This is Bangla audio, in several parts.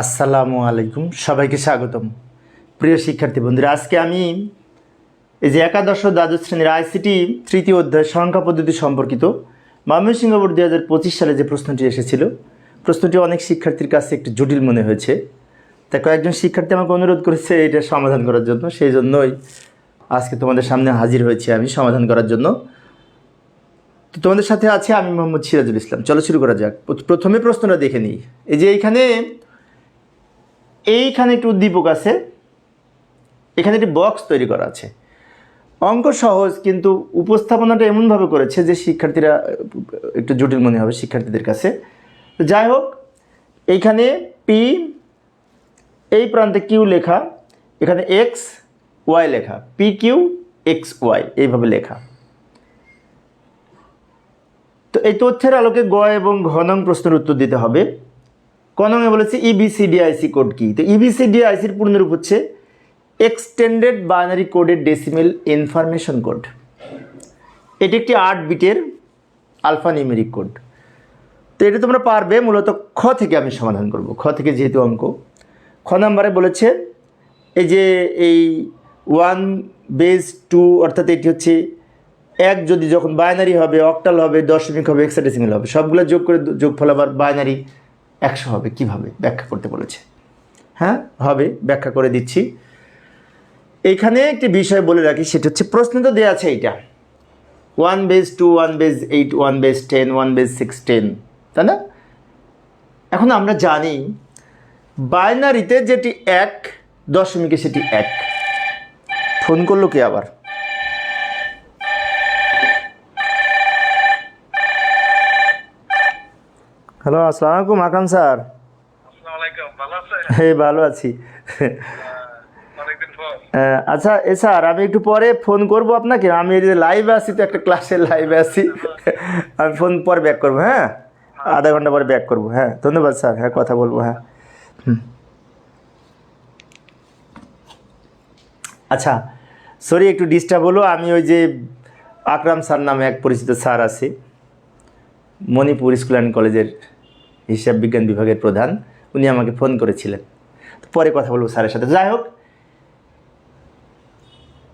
আসসালামু আলাইকুম, সবাইকে স্বাগতম। প্রিয় শিক্ষার্থী বন্ধুরা, আজকে আমি এই যে একাদশ দ্বাদশ শ্রেণির আইসিটি তৃতীয় অধ্যায় সংখ্যা পদ্ধতি সম্পর্কিত ময়মনসিংহ বোর্ড দুই হাজার পঁচিশ সালে যে প্রশ্নটি এসেছিল, প্রশ্নটি অনেক শিক্ষার্থীর কাছে একটু জটিল মনে হয়েছে। তাই কয়েকজন শিক্ষার্থী আমাকে অনুরোধ করেছে এটা সমাধান করার জন্য, সেই জন্যই আজকে তোমাদের সামনে হাজির হয়েছি আমি সমাধান করার জন্য। তো তোমাদের সাথে আছে আমি মোহাম্মদ সিরাজুল ইসলাম। চলো শুরু করা যাক। প্রথমে প্রশ্নটা দেখে নিই। এই যে এইখানে এইখানে একটি উদ্দীপক আছে। এখানে একটি বক্স তৈরি করা আছে। অঙ্ক সহজ, কিন্তু উপস্থাপনাটা এমনভাবে করেছে যে শিক্ষার্থীরা, একটু জটিল মনে হবে শিক্ষার্থীদের কাছে। যাই হোক, এইখানে পি এই প্রান্তে কিউ লেখা, এখানে এক্স ওয়াই লেখা। পি কিউ এক্স ওয়াই এইভাবে লেখা। তো এই তথ্যের আলোকে গ এবং ঘ নং প্রশ্নের উত্তর দিতে হবে। ক নংয়ে বলেছে E ইবিসিডিআইসি কোড কি? তো E ইবিসিডিআইসির পূর্ণরূপ হচ্ছে এক্সটেন্ডেড বাইনারি কোডের ডেসিমেল ইনফরমেশন কোড এটি একটি আট বিটের আলফা নিউমেরিক কোড তো এটা তোমরা পারবে, মূলত খ থেকে আমি সমাধান করব। খ থেকে যেহেতু অঙ্ক। খ নাম্বারে বলেছে এই যে এই ওয়ান বেস টু অর্থাৎ এটি হচ্ছে এক যদি যখন বাইনারি হবে অক্টাল হবে, দশমিক হবে এক্সাডেসিমেল হবে, সবগুলো যোগ করে যোগফল আবার বাইনারি একশো হবে, কীভাবে? ব্যাখ্যা করতে বলেছে। হ্যাঁ হবে, ব্যাখ্যা করে দিচ্ছি। এইখানে একটি বিষয় বলে রাখি, সেটা হচ্ছে প্রশ্ন তো দেওয়া আছে এইটা। One base two one base eight one base ten one base sixteen তাই না? এখন আমরা জানি, বাইনারিতে যেটি এক, দশমিকে সেটি এক। ফোন করল কে আবার? হ্যালো আসসালামু আলাইকুম আকাম স্যার। আসসালামু আলাইকুম ভালো আছেন? এই ভালো আছি। আচ্ছা এ স্যার আমি একটু পরে ফোন করব আপনাকে। আমি এই যে লাইভে আছি তো একটা ক্লাসের লাইভে আছি। আমি ফোন পরে ব্যাক করব হ্যাঁ? আধা ঘণ্টা পরে ব্যাক করব হ্যাঁ। ধন্যবাদ স্যার। হ্যাঁ কথা বলব হ্যাঁ। হুম। আচ্ছা সরি একটু ডিস্টার্ব হলো। আমি ওই যে আকরাম স্যার নামে এক পরিচিত স্যার আছে মণিপুর স্কুল অ্যান্ড কলেজের হিসাব বিজ্ঞান বিভাগের প্রধান, উনি আমাকে ফোন করেছিলেন। পরে কথা বলব স্যারের সাথে। যাই হোক,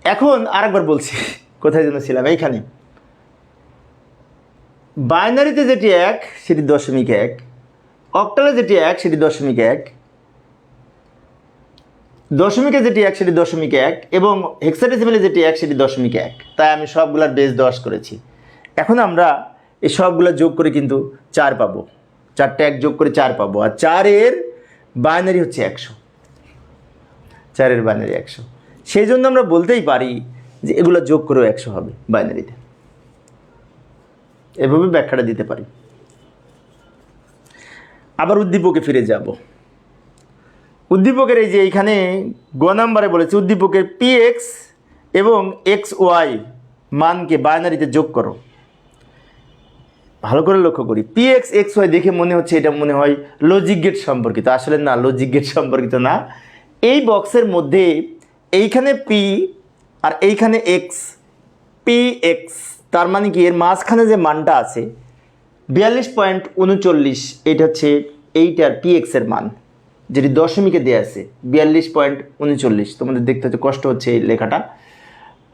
এখন আরেকবার বলছি, কোথায় যেন ছিলাম, এইখানে। বাইনারিতে যেটি এক, সেটি দশমিক এক, অক্টালে যেটি এক, সেটি দশমিক এক, দশমিকে যেটি এক, সেটি দশমিক এক, এবং হেক্সাডেসিমেলে যেটি এক, সেটি দশমিক এক। তাই আমি সবগুলার বেস দশ করেছি। এখন আমরা এই সবগুলা যোগ করে কিন্তু চার পাবো। চারটে এক যোগ করে চার পাবো। আর চারের বাইনারি হচ্ছে একশো। চারের বাইনারি একশো। সেই জন্য আমরা বলতেই পারি যে এগুলো যোগ করেও একশো হবে বাইনারিতে এভাবে ব্যাখ্যাটা দিতে পারি। আবার উদ্দীপকে ফিরে যাব। উদ্দীপকের এই যে এইখানে গ নাম্বারে বলেছে উদ্দীপকের পি এক্স এবং এক্স ওয়াই মানকে বাইনারিতে যোগ করো। ভালো করে লক্ষ্য করি। পি এক্স এক্স ওয়াই দেখে মনে হচ্ছে এটা মনে হয় লজিক গেট সম্পর্কিত। আসলে না লজিক গেট সম্পর্কিত না। এই বক্সের মধ্যে এইখানে পি আর এইখানে এক্স পি এক্স তার মানে কি? এর মাঝখানে যে মানটা আছে, বিয়াল্লিশ পয়েন্ট উনচল্লিশ, এটা হচ্ছে এইটার পি এক্সের মান, যেটি দশমিকে দেওয়া আছে, বিয়াল্লিশ পয়েন্ট উনচল্লিশ। তোমাদের দেখতে হচ্ছে কষ্ট হচ্ছে এই লেখাটা।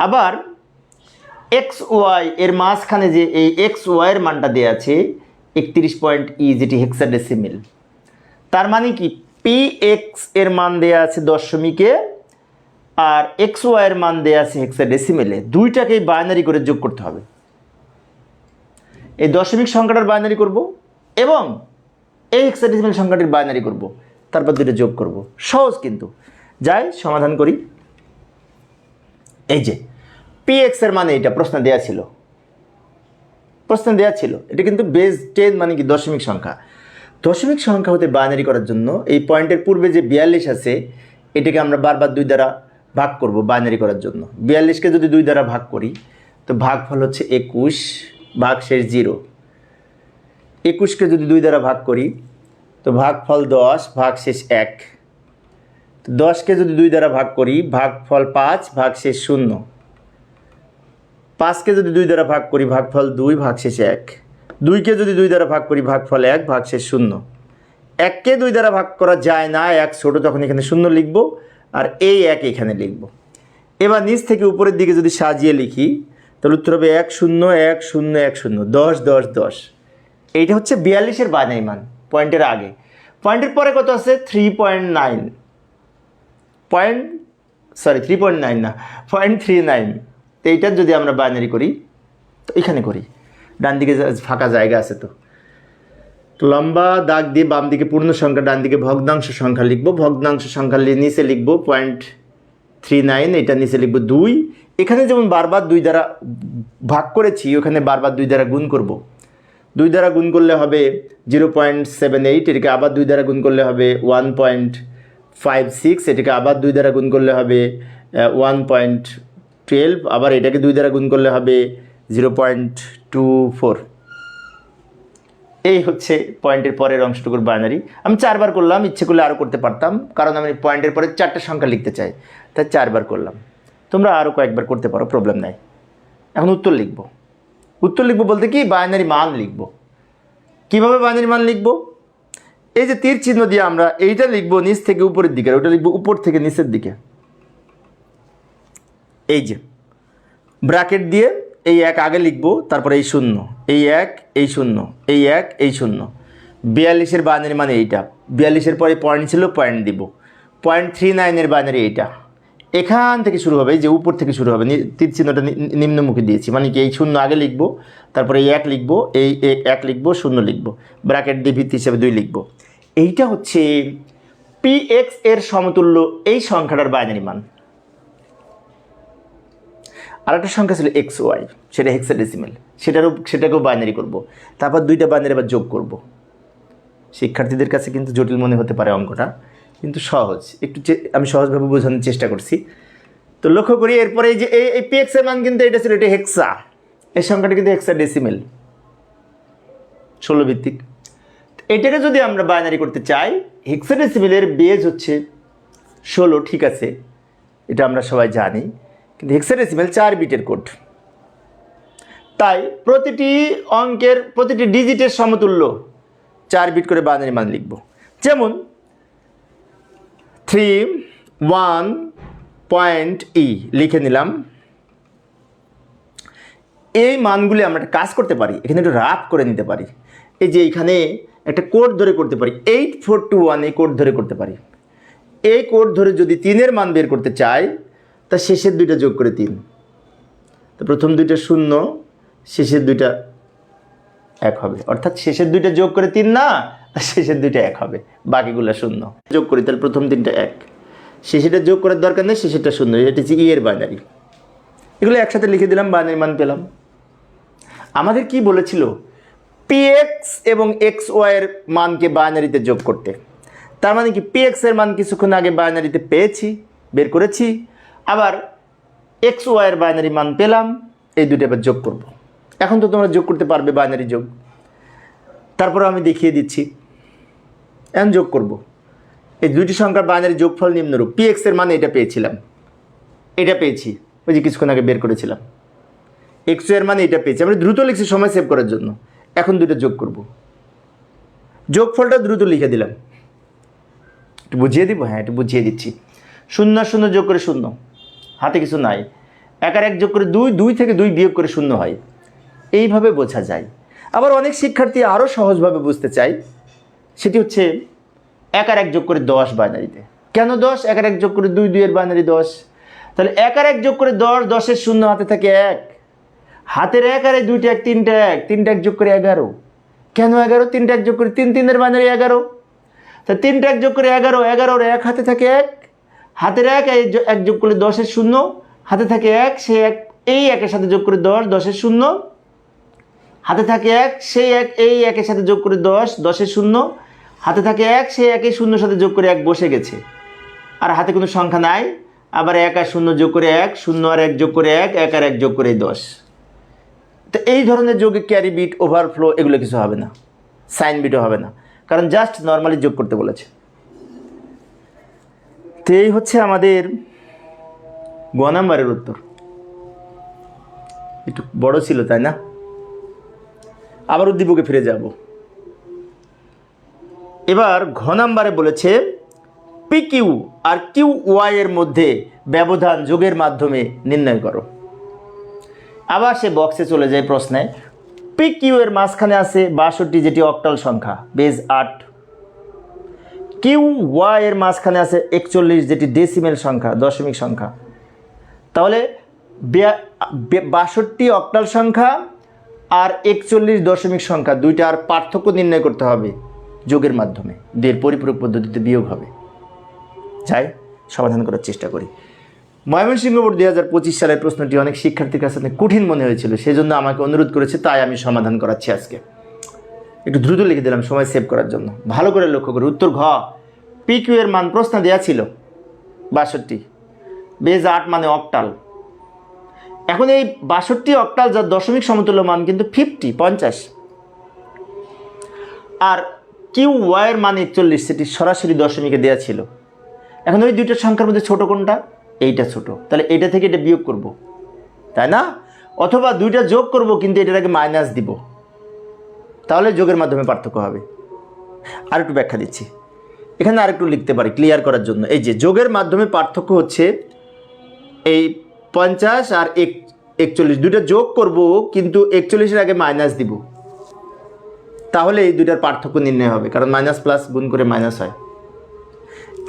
আবার এক্স ওয়াই এর মাঝখানে যে এই এক্স ওয়াইয়ের মানটা দেওয়া আছে, একত্রিশ পয়েন্ট ই যেটি হেক্সাডেসিমিল তার মানে কি? পি এক্সের মান দেওয়া আছে দশমিকে, আর এক্স ওয়াইয়ের মান দেওয়া আছে হেক্সাডেসিমেলে দুইটাকেই বাইনারি করে যোগ করতে হবে। এই দশমিক সংখ্যাটার বাইনারি করব এবং এই হেক্সাডেসিমেল সংখ্যাটির বাইনারি করব। তারপর দুটো যোগ করব। সহজ কিন্তু। যাই, সমাধান করি। এই যে পি এক্সের মানে এটা, প্রশ্ন দেওয়া ছিল। প্রশ্ন দেওয়া ছিল। এটা কিন্তু বেস টেন মানে কি দশমিক সংখ্যা। দশমিক সংখ্যা হতে বাইনারি করার জন্য এই পয়েন্টের পূর্বে যে বিয়াল্লিশ আছে, এটাকে আমরা বারবার দুই দ্বারা ভাগ করব বাইনারি করার জন্য। বিয়াল্লিশকে যদি দুই দ্বারা ভাগ করি, তো ভাগফল হচ্ছে একুশ ভাগ শেষ জিরো একুশকে যদি দুই দ্বারা ভাগ করি, তো ভাগফল দশ ভাগ শেষ এক দশকে যদি দুই দ্বারা ভাগ করি, ভাগফল পাঁচ ভাগ শেষ শূন্য। পাঁচকে যদি দুই দ্বারা ভাগ করি, ভাগফল দুই ভাগ শেষ এক। দুইকে যদি দুই দ্বারা ভাগ করি, ভাগফল এক ভাগ শেষ শূন্য। এককে দুই দ্বারা ভাগ করা যায় না, এক ছোট, তখন এখানে শূন্য লিখব, আর এই এক এখানে লিখব। এবার নিচ থেকে উপরের দিকে যদি সাজিয়ে লিখি, তাহলে উত্তর হবে এক শূন্য এক শূন্য এক শূন্য, দশ দশ দশ। এইটা হচ্ছে বিয়াল্লিশের বাইনারি মান, পয়েন্টের আগে। পয়েন্টের পরে কত আছে? Three point nine point sorry three point nine না। পয়েন্ট থ্রি নাইন তো এইটার যদি আমরা বাইনারি করি, তো এখানে করি। ডান দিকে ফাঁকা জায়গা আছে তো। লম্বা দাগ দিয়ে বাম দিকে পূর্ণ সংখ্যা, ডান দিকে ভগ্নাংশ সংখ্যা লিখব। ভগ্নাংশ সংখ্যা নিচে লিখব পয়েন্ট থ্রি নাইন এটা নিচে লিখব দুই। এখানে যেমন বারবার দুই দ্বারা ভাগ করেছি, ওখানে বারবার দুই দ্বারা গুণ করব। দুই দ্বারা গুণ করলে হবে জিরো পয়েন্ট সেভেন এইট এটাকে আবার দুই দ্বারা গুণ করলে হবে ওয়ান পয়েন্ট ফাইভ সিক্স এটাকে আবার দুই দ্বারা গুণ করলে হবে ওয়ান পয়েন্ট টুয়েলভ আবার এটাকে দুই দ্বারা গুণ করলে হবে জিরো পয়েন্ট টু ফোর এই হচ্ছে পয়েন্টের পরের অংশটুকুর বাইনারি আমি চারবার করলাম, ইচ্ছে করলে আরও করতে পারতাম, কারণ আমি পয়েন্টের পরে চারটে সংখ্যা লিখতে চাই। তাই চারবার করলাম। তোমরা আরও কয়েকবার করতে পারো প্রবলেম নাই। এখন উত্তর লিখব। উত্তর লিখব বলতে কি? বাইনারি মান লিখব। কীভাবে বাইনারি মান লিখব? এই যে তীর চিহ্ন দিয়ে আমরা এইটা লিখব নিচ থেকে উপরের দিকে, আর ওটা লিখব উপর থেকে নিচের দিকে। এই যে ব্র্যাকেট দিয়ে এই এক আগে লিখব, তারপরে এই শূন্য, এই এক, এই শূন্য, এই এক, এই শূন্য। বিয়াল্লিশের বাইনারি মানে এইটা। বিয়াল্লিশের পরে পয়েন্ট ছিল পয়েন্ট দিব। পয়েন্ট থ্রি নাইনের বাইনারি এইটা। এখান থেকে শুরু হবে যে উপর থেকে শুরু হবে তীর চিহ্নটা নিম্নমুখী দিয়েছি। মানে কি, এই শূন্য আগে লিখব, তারপরে এই এক লিখব, এই এক- এক লিখব, শূন্য লিখব। ব্র্যাকেট দিয়ে ভিত্তি হিসেবে দুই লিখব। এইটা হচ্ছে পি এক্সের সমতুল্য এই সংখ্যাটার বাইনারি মান। আর একটা সংখ্যা ছিল এক্স ওয়াই সেটা হেক্সাডেসিমেল সেটারও সেটাকেও বাইনারি করব। তারপর দুইটা বাইনারি আবার যোগ করব। শিক্ষার্থীদের কাছে কিন্তু জটিল মনে হতে পারে অঙ্কটা, কিন্তু সহজ। একটু আমি সহজভাবে বোঝানোর চেষ্টা করছি। তো লক্ষ্য করি, এরপরে যে এই এই পি এক্সের মান কিন্তু এটা ছিল, এটা হেক্সা এই সংখ্যাটা কিন্তু হেক্সা ডেসিমেল ষোলো ভিত্তিক। এটাকে যদি আমরা বাইনারি করতে চাই হেক্সাডেসিমেলের বেজ হচ্ছে ষোলো, ঠিক আছে। এটা আমরা সবাই জানি। কিন্তু হেক্সাডেসিমেল চার বিটের কোড তাই প্রতিটি অঙ্কের প্রতিটি ডিজিটের সমতুল্য চার বিট করে বাইনারি মান লিখব। যেমন থ্রি ওয়ান পয়েন্ট ই লিখে নিলাম। এই মানগুলি আমরা একটা কাজ করতে পারি, এখানে একটু রাফ করে নিতে পারি। এই যে এখানে একটা কোড ধরে করতে পারি এইট ফোর টু ওয়ান এই কোড ধরে করতে পারি। এই কোড ধরে যদি তিনের মান বের করতে চাই তা শেষের দুইটা যোগ করে তিন। তো প্রথম দুইটা শূন্য, শেষের দুইটা এক হবে। অর্থাৎ শেষের দুইটা যোগ করে তিন না শেষের দুইটা এক হবে। বাকিগুলো শূন্য। যোগ করি, তাহলে প্রথম তিনটা এক। শেষেটা যোগ করার দরকার নেই, শেষেরটা শূন্য। এটা হচ্ছে ই এর বাইনারি এগুলো একসাথে লিখে দিলাম বাইনারি মান পেলাম। আমাদের কি বলেছিল? পিএক্স এবং এক্স ওয়াইয়ের মানকে বাইনারিতে যোগ করতে। তার মানে কি? পিএক্স এর মান কিছুক্ষণ আগে বাইনারিতে পেয়েছি, বের করেছি। আবার এক্স ওয়াইয়ের বাইনারি মান পেলাম, এই দুটো এবার যোগ করব। এখন তো তোমরা যোগ করতে পারবে বাইনারি যোগ। তারপরে আমি দেখিয়ে দিচ্ছি। এখন যোগ করব। এই দুটি সংখ্যার বাইনারি যোগফল নিম্নরূপ। পিএক্স এর মানে এটা পেয়েছিলাম। এটা পেয়েছি। ওই যে কিছুক্ষণ আগে বের করেছিলাম। এক্সের মানে এটা পেয়েছি। আমরা দ্রুত লিখছি সময় সেভ করার জন্য। এখন দুটো যোগ করব। যোগফলটা দ্রুত লিখে দিলাম। একটু বুঝিয়ে দিব? হ্যাঁ একটু বুঝিয়ে দিচ্ছি। শূন্য শূন্য যোগ করে শূন্য। হাতে কিছু নাই। এক আর এক যোগ করে দুই দুই থেকে দুই বিয়োগ করে শূন্য হয়। এইভাবে বোঝা যায়। আবার অনেক শিক্ষার্থী আরও সহজভাবে বুঝতে চায়, সেটি হচ্ছে এক আর এক যোগ করে দশ বাইনারিতে। কেন দশ? এক আর এক যোগ করে দুই, দুইয়ের বাইনারি দশ। তাহলে এক আর এক যোগ করে দশ, দশের শূন্য হাতে থাকে এক। হাতের এক আর দুইটা এক, তিনটা এক। তিনটা এক যোগ করে এগারো। কেন এগারো? তিনটা এক যোগ করে তিন, তিনের বাইনারি এগারো। তা তিনটা এক যোগ করে এগারো, এগারোর এক হাতে থাকে এক। হাতের এক এক যোগ করলে দশের শূন্য। হাতে থাকে এক, সে এক, এই একের সাথে যোগ করে দশ দশের শূন্য। হাতে থাকে এক, সেই এক, এই একের সাথে যোগ করে দশ দশের শূন্য। হাতে থাকে এক, সেই একই শূন্যর সাথে যোগ করে এক বসে গেছে। আর হাতে কোনো সংখ্যা নাই। আবার এক আর শূন্য যোগ করে এক, শূন্য আর এক যোগ করে এক এক আর এক যোগ করে দশ। তো এই ধরনের যোগে ক্যারি বিট, ওভারফ্লো, এগুলো কিছু হবে না। সাইন বিটও হবে না। কারণ জাস্ট নর্মালি যোগ করতে বলেছে। তো এই হচ্ছে আমাদের গ নাম্বারের উত্তর। একটু বড় ছিল, তাই না? আবার উদ্দীপকে ফিরে যাব। এবার ঘ নাম্বারে বলেছে পি কিউ আর কিউ ওয়াই এর মধ্যে ব্যবধান যোগের মাধ্যমে নির্ণয় করো। আবার সে বক্সে চলে যায় প্রশ্নে পি কিউ এর মাঝখানে আছে বাষট্টি যেটি অক্টাল সংখ্যা বেজ আট কিউ ওয়াই এর মাঝখানে আছে একচল্লিশ, যেটি ডেসিমেল সংখ্যা, দশমিক সংখ্যা। তাহলে বাষট্টি অক্টাল সংখ্যা আর একচল্লিশ দশমিক সংখ্যা দুইটার পার্থক্য নির্ণয় করতে হবে যোগের মাধ্যমে। দুইয়ের পরিপূরক পদ্ধতিতে বিয়োগ হবে। যাই, সমাধান করার চেষ্টা করি। ময়মনসিংহ বোর্ড দুই হাজার পঁচিশ সালের প্রশ্নটি অনেক শিক্ষার্থীর কাছে কঠিন মনে হয়েছিল, সেজন্য আমাকে অনুরোধ করেছে, তাই আমি সমাধান করাচ্ছি আজকে। একটু দ্রুত লিখে দিলাম, সময় সেভ করার জন্য। ভালো করে লক্ষ্য করি, উত্তর ঘ। পি কিউ এর মান প্রশ্ন দেওয়া ছিল। বাষট্টি। বেজ আট মানে অক্টাল। এখন এই বাষট্টি অক্টাল যার দশমিক সমতুল্য মান কিন্তু ফিফটি পঞ্চাশ। আর কিউ ওয়াইয়ের মান একচল্লিশ, সেটি সরাসরি দশমিকে দেওয়া ছিল। এখন ওই দুইটা সংখ্যার মধ্যে ছোটো কোনটা? এইটা ছোট। তাহলে এইটা থেকে এটা বিয়োগ করব। তাই না? অথবা দুইটা যোগ করব, কিন্তু এটাকে মাইনাস দিব। তাহলে যোগের মাধ্যমে পার্থক্য হবে। আর একটু ব্যাখ্যা দিচ্ছি। এখানে আরেকটু লিখতে পারি ক্লিয়ার করার জন্য। এই যে, যোগের মাধ্যমে পার্থক্য হচ্ছে এই পঞ্চাশ আর এক, একচল্লিশ। দুইটা যোগ করব, কিন্তু একচল্লিশের আগে মাইনাস দিব। তাহলে এই দুইটার পার্থক্য নির্ণয় হবে, কারণ মাইনাস প্লাস গুণ করে মাইনাস হয়।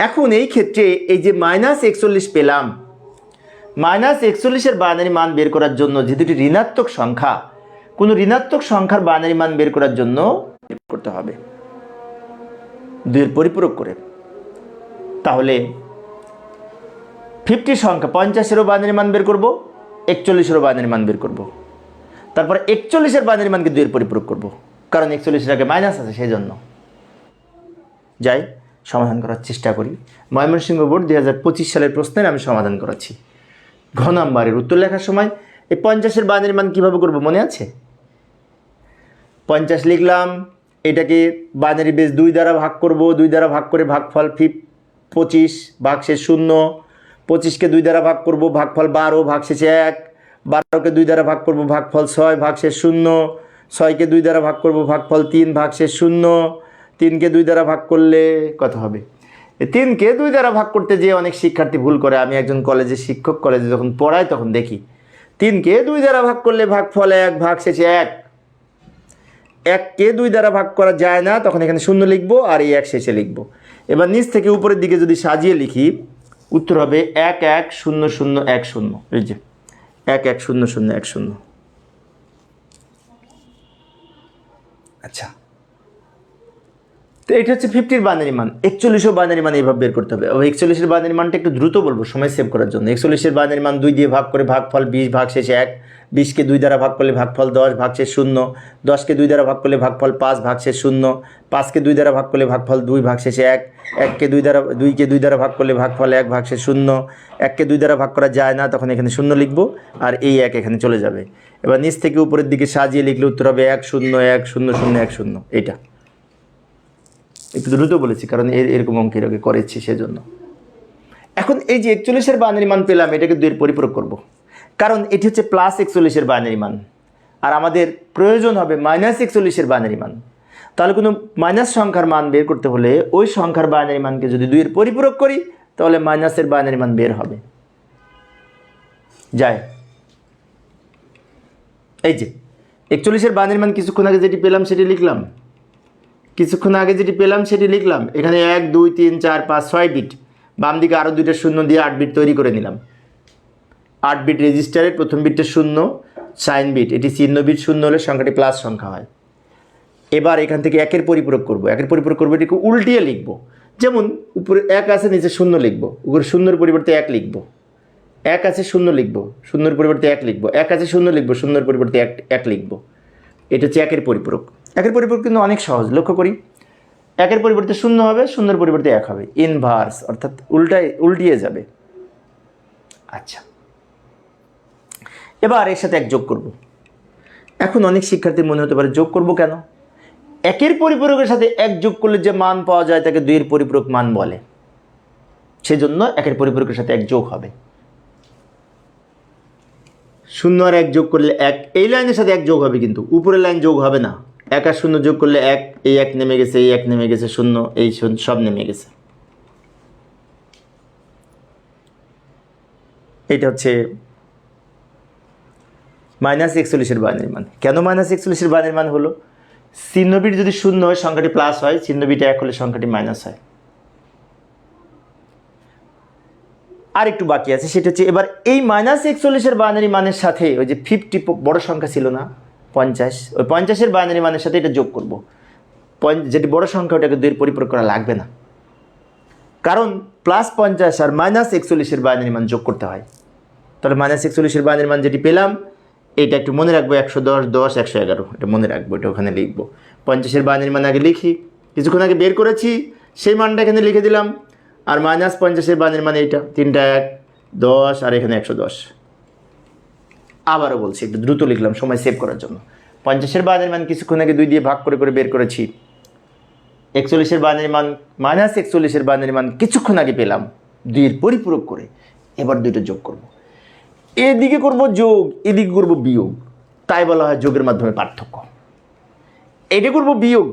এখন এই ক্ষেত্রে এই যে মাইনাস একচল্লিশ পেলাম মাইনাস একচল্লিশের বাইনারি মান বের করার জন্য যে দুটি ঋণাত্মক সংখ্যা কোনো ঋণাত্মক সংখ্যার বাইনারি মান বের করার জন্য করতে হবে। দুইয়ের পরিপূরক করে। তাহলে ফিফটি সংখ্যা পঞ্চাশেরও বাইনারি মান বের করব, একচল্লিশেরও বাইনারি মান বের করব। তারপরে একচল্লিশের বাইনারি মানকে দুইয়ের পরিপূরক করব, কারণ একচল্লিশের আগে মাইনাস আছে সেই জন্য যাই, সমাধান করার চেষ্টা করি। ময়মনসিংহ বোর্ড দুই হাজার পঁচিশ সালের প্রশ্নের আমি সমাধান করাচ্ছি। ঘ নাম্বারের উত্তর লেখার সময় এই পঞ্চাশের বাইনারি মান কীভাবে করব মনে আছে? পঞ্চাশ লিখলাম, এটাকে বাইনারি বেস দুই দ্বারা ভাগ করব, দুই দ্বারা ভাগ করে ভাগফল ফিফ পঁচিশ ভাগ শেষ শূন্য, পঁচিশকে দুই দ্বারা ভাগ করব, ভাগফল বারো ভাগ শেষে এক, বারোকে দুই দ্বারা ভাগ করব, ভাগফল ছয় ভাগ শেষ শূন্য, ছয়কে দুই দ্বারা ভাগ করব, ভাগফল তিন ভাগ শেষ শূন্য, তিনকে দুই দ্বারা ভাগ করলে কত হবে? তিনকে দুই দ্বারা ভাগ করতে যেয়ে অনেক শিক্ষার্থী ভুল করে, আমি একজন কলেজে শিক্ষক কলেজে যখন পড়াই তখন দেখি, তিনকে দুই দ্বারা ভাগ করলে ভাগফল এক ভাগ শেষে এক এককে দুই দ্বারা ভাগ করা যায় না, তখন এখানে শূন্য লিখব আর এই এক শেষে লিখব। এবার নিচ থেকে উপরের দিকে যদি সাজিয়ে লিখি, উত্তর হবে এক এক শূন্য শূন্য এক শূন্য। এই যে, এক এক শূন্য শূন্য এক শূন্য। আচ্ছা। তো এটা হচ্ছে ফিফটির বাইনারি মান। একচল্লিশও বাইনারি মান এইভাবে বের করতে হবে। একচল্লিশের বাইনারি মানটা একটু দ্রুত বলব, সময় সেভ করার জন্য। একচল্লিশের বাইনারি মান দুই দিয়ে ভাগ করে ভাগফল বিশ ভাগ শেষে এক। বিশকে দুই দ্বারা ভাগ করলে ভাগফল দশ ভাগ শেষ শূন্য। দশকে দুই দ্বারা ভাগ করলে ভাগফল পাঁচ ভাগ শেষ শূন্য। পাঁচকে দুই দ্বারা ভাগ করলে ভাগফল দুই ভাগ শেষে এক। এককে দুই দ্বারা, দুইকে দুই দ্বারা ভাগ করলে ভাগফল এক ভাগ শেষ শূন্য। এককে দুই দ্বারা ভাগ করা যায় না, তখন এখানে শূন্য লিখব আর এই এক এখানে চলে যাবে। এবার নিচ থেকে উপরের দিকে সাজিয়ে লিখলে উত্তর হবে এক, শূন্য এক, শূন্য শূন্য, এক, শূন্য। এইটা। একটু দ্রুত বলেছি, কারণ এর এরকম অঙ্কের আগে করেছি সেজন্য। এখন এই যে একচল্লিশের বাইনারি মান পেলাম, এটাকে দুইয়ের পরিপূরক করব। কারণ এটি হচ্ছে প্লাস একচল্লিশের বাইনারি মান। আর আমাদের প্রয়োজন হবে মাইনাস একচল্লিশের বাইনারি মান। তাহলে কোনো মাইনাস সংখ্যার মান বের করতে হলে ওই সংখ্যার বাইনারি মানকে যদি দুইয়ের পরিপূরক করি, তাহলে মাইনাসের বাইনারি মান বের হবে। যায় এই যে, একচল্লিশের বাইনারি মান কিছুক্ষণ আগে যেটি পেলাম সেটি লিখলাম। কিছুক্ষণ আগে যেটি পেলাম সেটি লিখলাম। এখানে এক, দুই, তিন, চার, পাঁচ, ছয় বিট বাম দিকে আরও দুইটা শূন্য দিয়ে আট বিট তৈরি করে নিলাম। আট বিট রেজিস্টারের প্রথম বিটটা শূন্য সাইন বিট এটি চিহ্ন বিট শূন্য হলে সংখ্যাটি প্লাস সংখ্যা হয়। এবার এখান থেকে একের পরিপূরক করব। একের পরিপূরক করব এটিকে উল্টিয়ে লিখব। যেমন উপরে এক আছে, নিচে শূন্য লিখব। উপরে শূন্যর পরিবর্তে এক লিখব। এক আছে, শূন্য লিখব। শূন্যর পরিবর্তে এক লিখব। এক আছে, শূন্য লিখব। শূন্যর পরিবর্তে এক এক লিখব। এটা হচ্ছে একের পরিপূরক। একের পরিপূরক কিন্তু অনেক সহজ, লক্ষ্য করি। একের পরিবর্তে শূন্য হবে, শূন্যর পরিবর্তে এক হবে। ইনভার্স অর্থাৎ উল্টায়, উল্টিয়ে যাবে। আচ্ছা। এবার এর সাথে এক যোগ করব। এখন অনেক শিক্ষার্থীর মনে হতে পারে, যোগ করব কেন? একের পরিপূরকের সাথে এক যোগ করলে যে মান পাওয়া যায়, তাকে দুইয়ের পরিপূরক মান বলে। সেজন্য একের পরিপূরকের সাথে এক যোগ হবে। শূন্য আর এক যোগ করলে এক, এই লাইনের সাথে এক যোগ হবে কিন্তু, উপরের লাইন যোগ হবে না। এক আর শূন্য যোগ করলে এক, এই এক নেমে গেছে, এই এক নেমে গেছে, শূন্য, এই সব নেমে গেছে। এটা হচ্ছে মাইনাস একচল্লিশের বাইনের মান কেন মাইনাস একচল্লিশের বাইনের মান হলো? চিহ্নবিট যদি শূন্য হয়, সংখ্যাটি প্লাস হয়, চিহ্নবিটা এক হলে সংখ্যাটি মাইনাস হয়। আর একটু বাকি আছে, সেটা হচ্ছে এবার এই মাইনাস একচল্লিশের বাইনারি মানের সাথে ওই যে ফিফটি বড় সংখ্যা ছিল না পঞ্চাশ, ওই পঞ্চাশের বাইনারি মানের সাথে এটা যোগ করব। যেটি বড় সংখ্যা, ওটাকে দুইয়ের পরিপূরক করা লাগবে না। কারণ প্লাস পঞ্চাশ আর মাইনাস একচল্লিশের বাইনারি মান যোগ করতে হয়। তাহলে মাইনাস একচল্লিশের বাইনারি মান যেটি পেলাম, এটা একটু মনে রাখব, একশো দশ দশ, একশো এগারো, এটা মনে রাখব, এটা ওখানে লিখব। পঞ্চাশের বাইনারি মান আগে লিখি, কিছুক্ষণ আগে বের করেছি, সেই মানটা এখানে লিখে দিলাম, আর মাইনাস পঞ্চাশের বাইনারি মানে এইটা, তিনটা এক, দশ, আর এখানে একশো দশ। আবারও বলছি, একটু দ্রুত লিখলাম, সময় সেভ করার জন্য। পঞ্চাশের বাইনারি মান কিছুক্ষণ আগে দুই দিয়ে ভাগ করে করে বের করেছি। একচল্লিশের বাইনারি মান মাইনাস একচল্লিশের বাইনারি মান কিছুক্ষণ আগে পেলাম। দুইয়ের পরিপূরক করে এবার দুইটা যোগ করব। এদিকে করব যোগ, এদিকে করব বিয়োগ। তাই বলা হয় যোগের মাধ্যমে পার্থক্য। এটা করব বিয়োগ।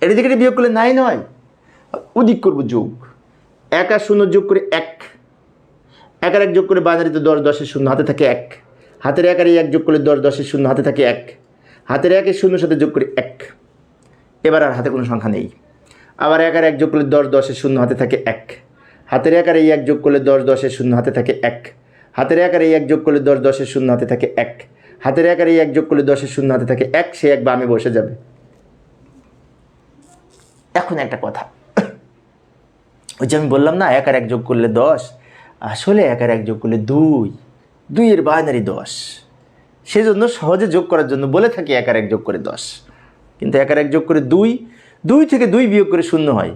এটা এটা বিয়োগ করলে নাই নয় ওদিক করব যোগ। এক শূন্য যোগ করে এক এক আর এক যোগ করে বাইনারিতে দশ, দশের শূন্য, হাতে থাকে এক। হাতের এক আর এক যোগ করলে দশ, দশের শূন্য, হাতে থাকে এক। হাতের একের শূন্যর সাথে যোগ করে এক। এবার আর হাতে কোনো সংখ্যা নেই। আবার এক আর এক যোগ করলে দশ, দশের শূন্য, হাতে থাকে এক। হাতের এক আর এই এক যোগ করলে দশ, দশের শূন্য, হাতে থাকে এক। হাতের এক আর এই এক যোগ করলে দশ, দশের শূন্য, হাতে থাকে এক। হাতের এক আর এই এক যোগ করলে দশের শূন্য, হাতে থাকে এক, সে এক বামে বসে যাবে। এখন একটা কথা। ওই যে আমি বললাম না, এক আর এক যোগ করলে দশ আসলে এক আর এক যোগ করলে দুই। দুইয়ের বাইনারি দশ। সেজন্য সহজে যোগ করার জন্য বলে থাকি এক আর এক যোগ করে দশ। কিন্তু এক আর এক যোগ করে দুই দুই থেকে দুই বিয়োগ করে শূন্য হয়।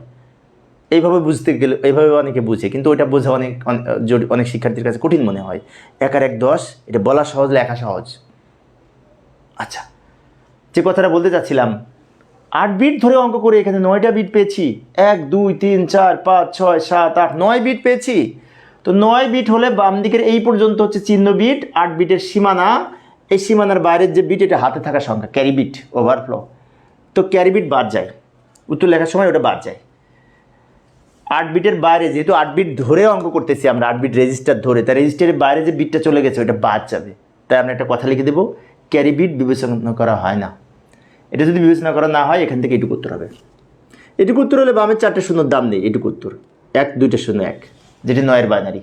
এইভাবে বুঝতে গেলে, এইভাবে অনেকে বুঝে, কিন্তু ওইটা বোঝা অনেক অনেক শিক্ষার্থীর কাছে কঠিন মনে হয়। এক আর এক দশ, এটা বলা সহজ, লেখা সহজ। আচ্ছা যে কথাটা বলতে চাচ্ছিলাম, আট বিট ধরে অঙ্ক করে এখানে নয়টা বিট পেয়েছি। এক, দুই, তিন, চার, পাঁচ, ছয়, সাত, আট, নয় বিট পেয়েছি। তো নয় বিট হলে বাম দিকের এই পর্যন্ত হচ্ছে চিহ্ন বিট, আট বিটের সীমানা। এই সীমানার বাইরের যে বিট, এটা হাতে থাকা সংখ্যা ক্যারি বিট ওভারফ্লো তো ক্যারি বিট বাদ যায়। উত্তর লেখার সময় ওটা বাদ যায়। আট বিটের বাইরে, যেহেতু আট বিট ধরে অঙ্ক করতেছি আমরা, আট বিট রেজিস্টার ধরে তাই রেজিস্টারের বাইরে যে বিটটা চলে গেছে, ওটা বাদ যাবে। তাই আমরা একটা কথা লিখে দেবো ক্যারি বিট বিবেচনা করা হয় না। এটা যদি বিবেচনা করা না হয়, এখান থেকে এটুকু উত্তর হবে। এটুকু উত্তর হলে বামের চারটে শূন্যর দাম নেই, এটুকু উত্তর। এক, দুইটা শূন্য, এক। যেটি নয়ের বাইনারি।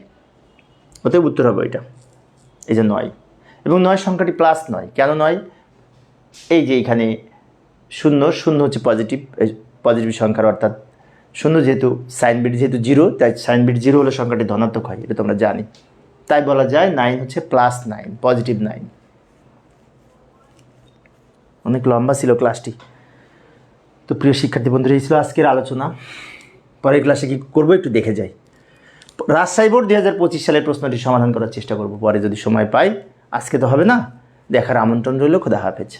অতএব উত্তর হবে এটা, এই যে নয়। এবং নয় সংখ্যাটি প্লাস নয়। কেন নয়? এই যে এখানে শূন্য শূন্য হচ্ছে পজিটিভ পজিটিভ সংখ্যার অর্থাৎ শূন্য যেহেতু সাইন বিট যেহেতু জিরো তাই সাইন বিট জিরো হলে সংখ্যাটি ধনাত্মক হয়, এটা তোমরা জানি। তাই বলা যায় নাইন হচ্ছে প্লাস নাইন পজিটিভ নাইন অনেক লম্বা ছিল ক্লাসটি তো প্রিয় শিক্ষার্থী বন্ধুরা, এই ছিল আজকের আলোচনা। পরের ক্লাসে কি করব একটু দেখে যাই। রাজশাহী বোর্ড দুই হাজার পঁচিশ সালের প্রশ্নটি সমাধান করার চেষ্টা করব, পরে যদি সময় পাই। আজকে তো হবে না। দেখার আমন্ত্রণ রইল, খোদা হাফেজ।